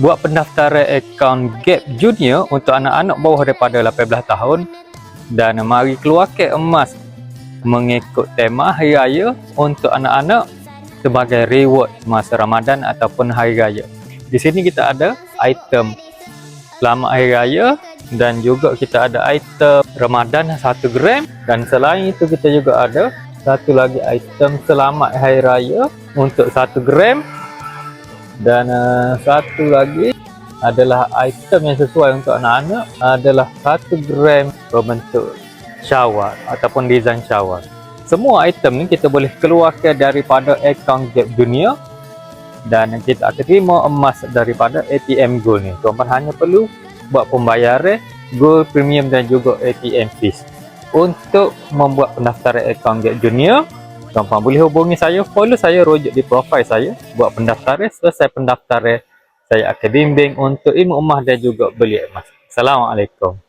buat pendaftaran akaun Gap Junior untuk anak-anak bawah daripada 18 tahun. Dan mari keluarkan emas mengikut tema Hari Raya untuk anak-anak sebagai reward masa Ramadan ataupun Hari Raya. Di sini kita ada item Selamat Hari Raya dan juga kita ada item Ramadan 1 gram. Dan selain itu kita juga ada satu lagi item Selamat Hari Raya untuk 1 gram dan uh, satu lagi adalah item yang sesuai untuk anak-anak adalah 1 gram berbentuk shower ataupun design shower. Semua item ni kita boleh keluarkan daripada akaun Gap Junior dan kita akan terima emas daripada ATM Gold ni. Tuan-tuan hanya perlu buat pembayaran Gold Premium dan juga ATM Fees. Untuk membuat pendaftaran akaun Gap Junior, tuan-tuan boleh hubungi saya, follow saya, rujuk di profil saya, buat pendaftaran, selesai pendaftaran, saya akan bimbing untuk ilmu emas dan juga beli emas. Assalamualaikum.